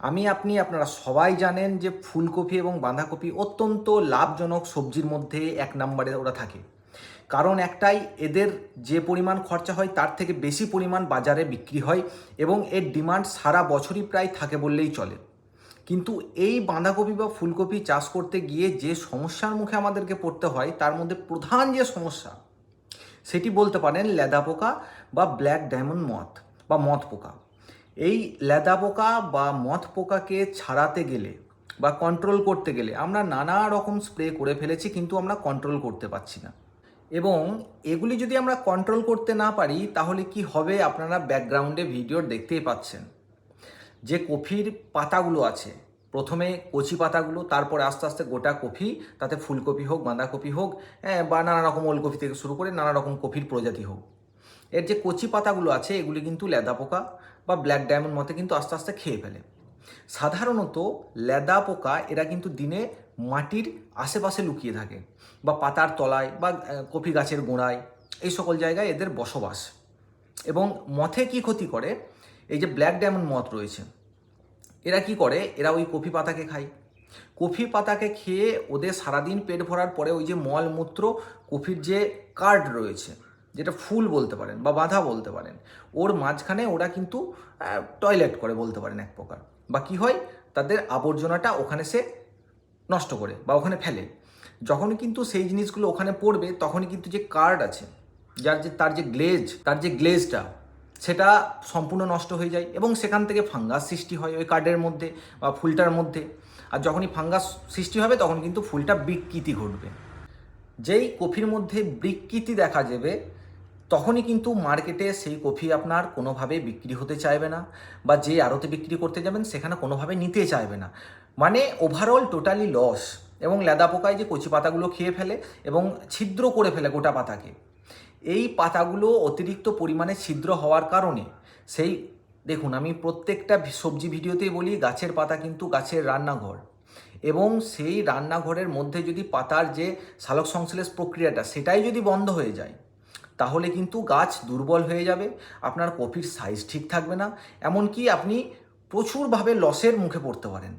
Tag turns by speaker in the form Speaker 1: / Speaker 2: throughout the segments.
Speaker 1: আমি, আপনি, আপনারা সবাই জানেন যে ফুলকপি এবং বাঁধাকপি অত্যন্ত লাভজনক সবজির মধ্যে এক নম্বরে ওরা থাকে। কারণ একটাই, এদের যে পরিমাণ খরচা হয় তার থেকে বেশি পরিমাণ বাজারে বিক্রি হয় এবং এর ডিমান্ড সারা বছরই প্রায় থাকে বললেই চলে। কিন্তু এই বাঁধাকপি বা ফুলকপি চাষ করতে গিয়ে যে সমস্যার মুখে আমাদেরকে পড়তে হয়, তার মধ্যে প্রধান যে সমস্যা, সেটি বলতে পারেন লেদা পোকা বা ব্ল্যাক ডায়মন্ড মথ বা মথ পোকা। এই লেদা পোকা বা মথ পোকাকে ছাড়াতে গেলে বা কন্ট্রোল করতে গেলে আমরা নানা রকম স্প্রে করে ফেলেছি কিন্তু আমরা কন্ট্রোল করতে পারছি না। এবং এগুলি যদি আমরা কন্ট্রোল করতে না পারি তাহলে কি হবে আপনারা ব্যাকগ্রাউন্ডে ভিডিও দেখতেই পাচ্ছেন। যে কফির পাতাগুলো আছে প্রথমে কচি পাতাগুলো তারপরে আস্তে আস্তে গোটা কফি তাতে ফুলকপি হোক বাঁধাকপি হোক হ্যাঁ, বা নানা রকম ওলকপি থেকে শুরু করে নানা রকম কফির প্রজাতি হোক। এর যে কচি পাতাগুলো আছে, এগুলি কিন্তু লেদা পোকা বা ব্ল্যাক ডায়মন্ড মতে কিন্তু আস্তে আস্তে খেয়ে ফেলে। সাধারণত লেদা পোকা এরা কিন্তু দিনে মাটির আশেপাশে লুকিয়ে থাকে বা পাতার তলায় বা কফি গাছের গোড়ায়, এই সকল জায়গায় এদের বসবাস। এবং মথে কি ক্ষতি করে? এই যে ব্ল্যাক ডায়মন্ড মথ রয়েছে, এরা কি করে? এরা ওই কফি পাতাকে খায়। কফি পাতাকে খেয়ে ওদের সারাদিন পেট ভরার পরে ওই যে মল মূত্র কফির যে কার্ড রয়েছে যেটা ফুল বলতে পারেন বা বাঁধা বলতে পারেন। ওর মাঝখানে ওরা কিন্তু টয়লেট করে বলতে পারেন এক প্রকার। বা কি হয়? তাদের আবর্জনাটা ওখানে সে নষ্ট করে বা ওখানে ফেলে। যখনই কিন্তু সেই জিনিসগুলো ওখানে পড়বে, তখনই কিন্তু যে কার্ড আছে, যার যে, তার যে গ্লেজ তার যে গ্লেজটা সেটা সম্পূর্ণ নষ্ট হয়ে যায় এবং সেখান থেকে ফাঙ্গাস সৃষ্টি হয় ওই কার্ডের মধ্যে বা ফুলটার মধ্যে। আর যখনই ফাঙ্গাস সৃষ্টি হবে, তখন কিন্তু ফুলটা বিকৃতি ঘটবে। যেই কফির মধ্যে বিকৃতি দেখা যাবে তখনই কিন্তু মার্কেটে সেই কফি আপনার কোনোভাবে বিক্রি হতে চাইবে না বা যে আড়তে বিক্রি করতে যাবেন সেখানে কোনোভাবে নিতে চাইবে না। মানে ওভারঅল টোটালি লস এবং লেদা পোকায় যে কচি পাতাগুলো খেয়ে ফেলে এবং ছিদ্র করে ফেলে গোটা পাতাকে। এই পাতাগুলো অতিরিক্ত পরিমাণে ছিদ্র হওয়ার কারণে সেই, দেখুন আমি প্রত্যেকটা সবজি ভিডিওতেই বলি গাছের পাতা কিন্তু গাছের রান্নাঘর। এবং সেই রান্নাঘরের মধ্যে যদি পাতার যে সালোক সংশ্লেষ প্রক্রিয়াটা সেটাই যদি বন্ধ হয়ে যায় তাহলে কিন্তু গাছ দুর্বল হয়ে যাবে, আপনার কপির সাইজ ঠিক থাকবে না, এমনকি আপনি প্রচুরভাবে লসের মুখে পড়তে পারেন।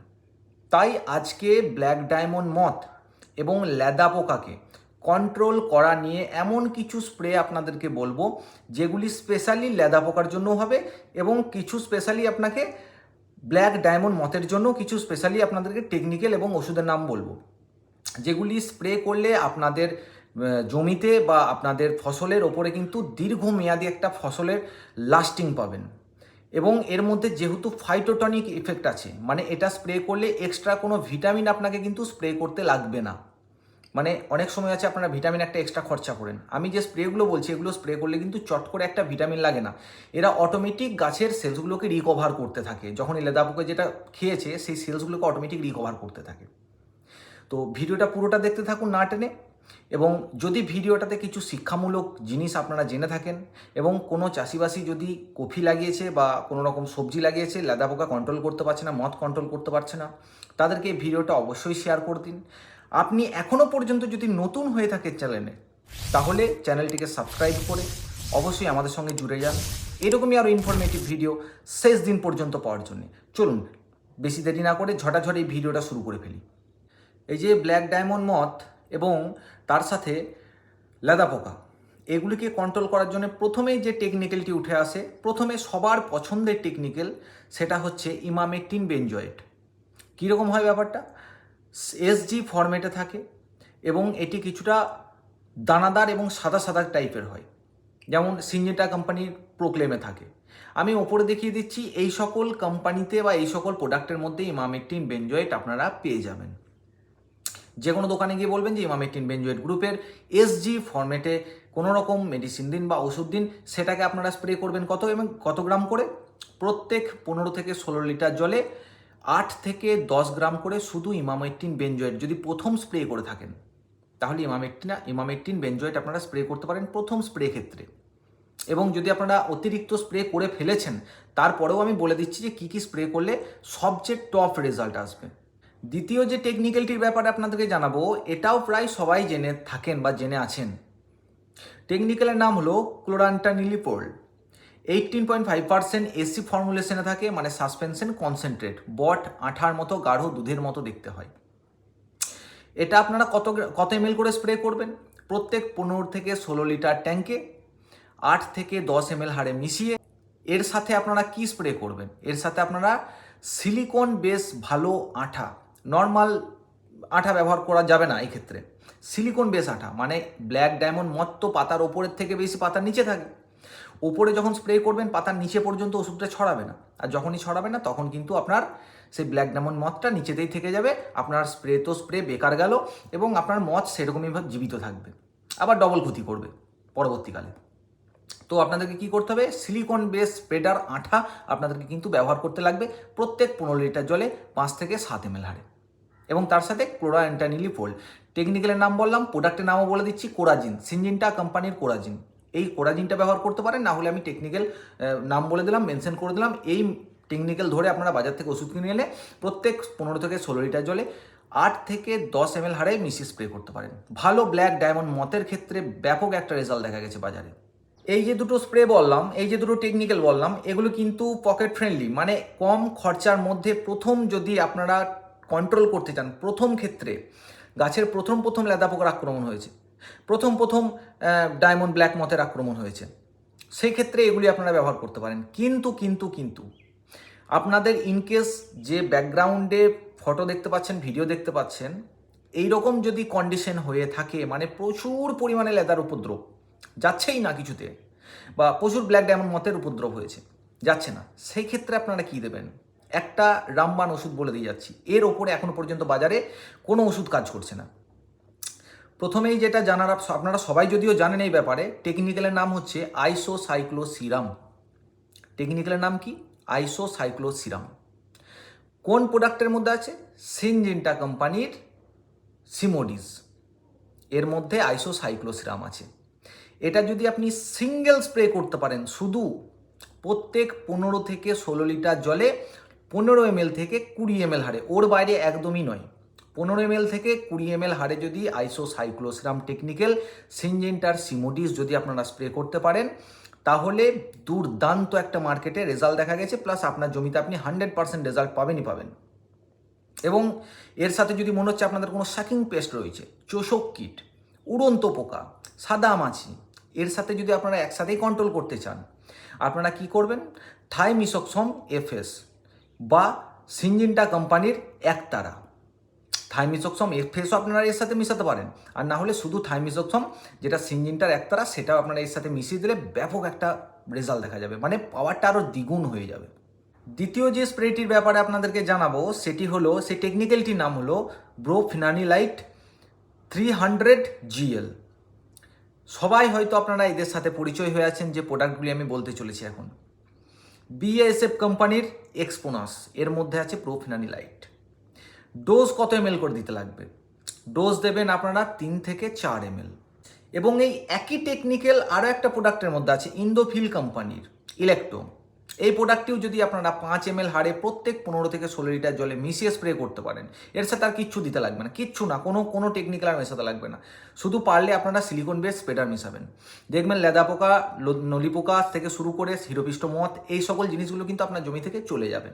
Speaker 1: তাই আজকে ব্ল্যাক ডায়মন্ড মথ এবং লেদা পোকাকে কন্ট্রোল করা নিয়ে এমন কিছু স্প্রে আপনাদেরকে বলব, যেগুলি স্পেশালি লেদা পোকার জন্য হবে এবং কিছু স্পেশালি আপনাকে ব্ল্যাক ডায়মন্ড মথের জন্য কিছু স্পেশালি আপনাদেরকে টেকনিক্যাল এবং ওষুধের নাম বলব। যেগুলি স্প্রে করলে আপনাদের জমিতে বা আপনাদের ফসলের ওপরে কিন্তু দীর্ঘমেয়াদী একটা ফসলের লাস্টিং পাবেন। এবং এর মধ্যে যেহেতু ফাইটোটনিক ইফেক্ট আছে মানে এটা স্প্রে করলে এক্সট্রা কোনো ভিটামিন আপনাকে কিন্তু স্প্রে করতে লাগবে না। মানে অনেক সময় আছে আপনারা ভিটামিন একটা এক্সট্রা খরচা করেন। আমি যে স্প্রেগুলো বলছি, এগুলো স্প্রে করলে কিন্তু চট করে একটা ভিটামিন লাগে না। এরা অটোমেটিক গাছের সেলসগুলোকে রিকভার করতে থাকে। যখন এই লেদা পোকা যেটা খেয়েছে, সেই সেলসগুলোকে অটোমেটিক রিকভার করতে থাকে। তো ভিডিওটা পুরোটা দেখতে থাকুন না টেনে। এবং যদি ভিডিওটাতে কিছু শিক্ষামূলক জিনিস আপনারা জেনে থাকেন এবং কোনো চাষিবাসি যদি কফি লাগিয়েছে বা কোনো রকম সবজি লাগিয়েছে, লেদা পোকা কন্ট্রোল করতে পারছে না, মদ কন্ট্রোল করতে পারছে না, তাদেরকে এই ভিডিওটা অবশ্যই শেয়ার করে দিন। আপনি এখনও পর্যন্ত যদি নতুন হয়ে থাকে চ্যানেলে তাহলে চ্যানেলটিকে সাবস্ক্রাইব করে অবশ্যই আমাদের সঙ্গে জুড়ে যান। এরকমই আরও ইনফরমেটিভ ভিডিও শেষ দিন পর্যন্ত পাওয়ার জন্য। চলুন, বেশি দেরি না করে ঝটাঝট ভিডিওটা শুরু করে ফেলি। এই যে ব্ল্যাক ডায়মন্ড মথ এবং তার সাথে লেদা পোকা। এগুলিকে কন্ট্রোল করার জন্য প্রথমেই যে টেকনিক্যালটি উঠে আসে, প্রথমে সবার পছন্দের টেকনিক্যাল সেটা হচ্ছে ইমামেকটিন বেঞ্জয়েট কীরকম হয় ব্যাপারটা? এসজি ফরম্যাটে থাকে এবং এটি কিছুটা দানাদার এবং সাদা সাদা টাইপের হয়। যেমন সিঞ্জেটা কোম্পানির প্রোক্লেমে থাকে। আমি ওপরে দেখিয়ে দিচ্ছি, এই সকল কোম্পানিতে বা এই সকল প্রোডাক্টের মধ্যে ইমামেকটিন বেঞ্জয়েট আপনারা পেয়ে যাবেন। যে কোনো দোকানে গিয়ে বলবেন যে ইমামেকটিন বেঞ্জয়েট গ্রুপের এসজি ফরম্যাটে কোনো রকম মেডিসিন দিন বা ওষুধ দিন, সেটাকে আপনারা স্প্রে করবেন কত এবং কত গ্রাম করে? প্রত্যেক পনেরো থেকে ষোলো লিটার জলে আট থেকে দশ গ্রাম করে শুধু ইমামেকটিন বেঞ্জয়েট যদি প্রথম স্প্রে করে থাকেন, তাহলে ইমামেকটিন ইমামেকটিন বেঞ্জয়েট আপনারা স্প্রে করতে পারেন প্রথম স্প্রে ক্ষেত্রে। এবং যদি আপনারা অতিরিক্ত স্প্রে করে ফেলেছেন, তারপরেও আমি বলে দিচ্ছি যে কী কী স্প্রে করলে সবচেয়ে টপ রেজাল্ট আসবে। দ্বিতীয় যে টেকনিক্যালটির ব্যাপারে আপনাদেরকে জানাব, এটাও প্রায় সবাই জেনে থাকেন বা জেনে আছেন। টেকনিক্যালের নাম হলো chlorantraniliprole. Eighteen point five percent SC ফর্মুলেশনে থাকে মানে সাসপেনশন কনসেন্ট্রেট বট, আঠার মতো, গাঢ় দুধের মতো দেখতে হয়। এটা আপনারা কত কত এম করে স্প্রে করবেন? প্রত্যেক পনেরো থেকে ষোলো লিটার ট্যাঙ্কে আট থেকে দশ এম হারে মিশিয়ে এর সাথে আপনারা কি স্প্রে করবেন? এর সাথে আপনারা সিলিকন বেস ভালো আঠা নর্মাল আঠা ব্যবহার করা যাবে না এই ক্ষেত্রে সিলিকন বেস আঠা মানে ব্ল্যাক ডায়মন্ড মদ তো পাতার ওপরের থেকে বেশি পাতার নিচে থাকে। ওপরে যখন স্প্রে করবেন, পাতার নিচে পর্যন্ত ওষুধটা ছড়াবে না। আর যখনই ছড়াবে না, তখন কিন্তু আপনার সেই ব্ল্যাক ডায়মন্ড মদটা নিচেতেই থেকে যাবে, আপনার স্প্রে তো স্প্রে বেকার গেল, এবং আপনার মদ সেরকমই ভাবে জীবিত থাকবে। আবার ডবল ক্ষতি করবে, পরবর্তীকালে। তো আপনাদেরকে কি করতে হবে? সিলিকন বেস স্প্রেডার আঠা আপনাদেরকে কিন্তু ব্যবহার করতে লাগবে প্রত্যেক পনেরো লিটার জলে পাঁচ থেকে সাত এম হারে। এবং তার সাথে ক্লোরা অ্যান্টানিলি ফোল্ড টেকনিক্যালের নাম বললাম প্রোডাক্টের নামও বলে দিচ্ছি কোরাজিন সিনজিনটা কোম্পানির কোরাজিন এই কোরাজিনটা ব্যবহার করতে পারেন, না হলে আমি টেকনিক্যাল নাম বলে দিলাম মেনশন করে দিলাম। এই টেকনিক্যাল ধরে আপনারা বাজার থেকে ওষুধ কিনে এলে প্রত্যেক পনেরো থেকে ষোলো লিটার জলে আট থেকে দশ এম হারে মিশিয়ে স্প্রে করতে পারেন। ভালো ব্ল্যাক ডায়মন্ড মতের ক্ষেত্রে ব্যাপক একটা রেজাল্ট দেখা গেছে বাজারে। এই যে দুটো স্প্রে বললাম, এই যে দুটো টেকনিক্যাল বললাম, এগুলো কিন্তু পকেট ফ্রেন্ডলি মানে কম খরচার মধ্যে প্রথম যদি আপনারা কন্ট্রোল করতে চান, প্রথম ক্ষেত্রে গাছের প্রথম প্রথম লেদা পোকার আক্রমণ হয়েছে। প্রথম প্রথম ডায়মন্ড ব্ল্যাক মতের আক্রমণ হয়েছে। সেই ক্ষেত্রে এগুলি আপনারা ব্যবহার করতে পারেন। কিন্তু কিন্তু কিন্তু আপনাদের ইনকেস যে ব্যাকগ্রাউন্ডে ফটো দেখতে পাচ্ছেন ভিডিও দেখতে পাচ্ছেন এই রকম যদি কন্ডিশন হয়ে থাকে মানে প্রচুর পরিমাণে লেদার উপদ্রব যাচ্ছেই না কিছুতে। বা প্রচুর ব্ল্যাক ডায়মন্ড মতের উপদ্রব হয়েছে। যাচ্ছে না। সেই ক্ষেত্রে আপনারা কি দেবেন? একটা রামবান ওষুধ বলে দিয়ে যাচ্ছি। এর ওপরে এখনও পর্যন্ত বাজারে কোনো ওষুধ কাজ করছে না। প্রথমেই যেটা জানার আপনারা সবাই যদিও জানেন এই ব্যাপারে টেকনিক্যালের নাম হচ্ছে আইসো সাইক্লোসিরাম টেকনিক্যালের নাম কি? আইসো সাইক্লোসিরাম কোন প্রোডাক্টের মধ্যে আছে? সিনজেন্টা কোম্পানির সিমোডিস এর মধ্যে আইসো সাইক্লোসিরাম আছে। এটা যদি আপনি সিঙ্গেল স্প্রে করতে পারেন, শুধু প্রত্যেক পনেরো থেকে ষোলো লিটার জলে পনেরো এম থেকে কুড়ি এম হারে, ওর বাইরে একদমই নয়। পনেরো এম থেকে কুড়ি এম হারে যদি আইসো সাইক্লোসিরাম টেকনিক্যাল সিনজেন্টার সিমোডিস যদি আপনারা স্প্রে করতে পারেন, তাহলে দুর্দান্ত একটা মার্কেটে রেজাল্ট দেখা গেছে প্লাস আপনার জমিতে আপনি হান্ড্রেড পার্সেন্ট রেজাল্ট পাবেনই পাবেন। এবং এর সাথে যদি মনে হচ্ছে আপনাদের কোনো শাকিং পেস্ট রয়েছে, চোষক কিট, উড়ন্ত পোকা, সাদা মাছি এর সাথে যদি আপনারা একসাথেই কন্ট্রোল করতে চান, আপনারা কি করবেন? থাই থাইমিসক্সম এফএস বা সিনজিনটা কোম্পানির একতারা। থাইমিসক্সম এফএসও আপনারা এর সাথে মিশাতে পারেন। আর না হলে শুধু থাই থাইমিসক্সম, যেটা সিনজিনটার একতারা, সেটাও আপনারা এর সাথে মিশিয়ে দিলে ব্যাপক একটা রেজাল্ট দেখা যাবে। মানে পাওয়ারটা আরও দ্বিগুণ হয়ে যাবে। দ্বিতীয় যে স্প্রেটির ব্যাপারে আপনাদেরকে জানাব, সেটি হলো সেই টেকনিক্যালটির নাম হলো broflanilide three hundred GL সবাই হয়তো আপনারা এদের সাথে পরিচয় হয়ে আছেন যে প্রোডাক্টগুলি আমি বলতে চলেছি এখন। বিএসএফ কোম্পানির এক্সপোনাস এর মধ্যে আছে প্রোফিনানিলাইট ডোজ কত এম করে দিতে লাগবে? ডোজ দেবেন আপনারা তিন থেকে চার এম এবং এই একই টেকনিক্যাল আরও একটা প্রোডাক্টের মধ্যে আছে ইন্দোফিল কোম্পানির ইলেকট্রো এই প্রোডাক্টটিও যদি আপনারা পাঁচ এম হারে প্রত্যেক পনেরো থেকে ষোলো লিটার জলে মিশিয়ে স্প্রে করতে পারেন, এর সাথে আর কিচ্ছু দিতে লাগবে না, কিচ্ছু না, কোনো কোনো টেকনিক্যাল আর মেশাতে লাগবে না। শুধু পারলে আপনারা সিলিকন বেস স্প্রেটার মিশাবেন। দেখবেন লেদা পোকা নলি পোকা থেকে শুরু করে হিরোপিষ্ট মত এই সকল জিনিসগুলো কিন্তু আপনার জমি থেকে চলে যাবে।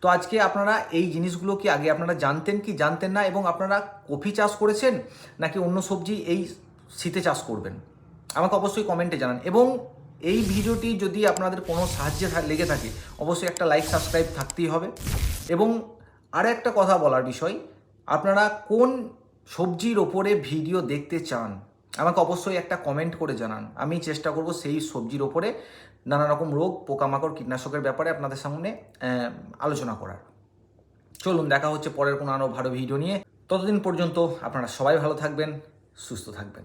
Speaker 1: তো আজকে আপনারা এই জিনিসগুলো কি আগে আপনারা জানতেন কি জানতেন না এবং আপনারা কফি চাষ করেছেন নাকি অন্য সবজি এই শীতে চাষ করবেন? আমাকে অবশ্যই কমেন্টে জানান এবং এই ভিডিওটি যদি আপনাদের কোনো সাহায্যে লেগে থাকে, অবশ্যই একটা লাইক সাবস্ক্রাইব থাকতেই হবে। এবং আর একটা কথা বলার বিষয়, আপনারা কোন সবজির ওপরে ভিডিও দেখতে চান, আমাকে অবশ্যই একটা কমেন্ট করে জানান। আমি চেষ্টা করব সেই সবজির ওপরে নানা রকম রোগ, পোকামাকড়, কীটনাশকের ব্যাপারে আপনাদের সামনে আলোচনা করার। চলুন, দেখা হচ্ছে পরের কোনো আরও ভালো ভিডিও নিয়ে। ততদিন পর্যন্ত আপনারা সবাই ভালো থাকবেন, সুস্থ থাকবেন।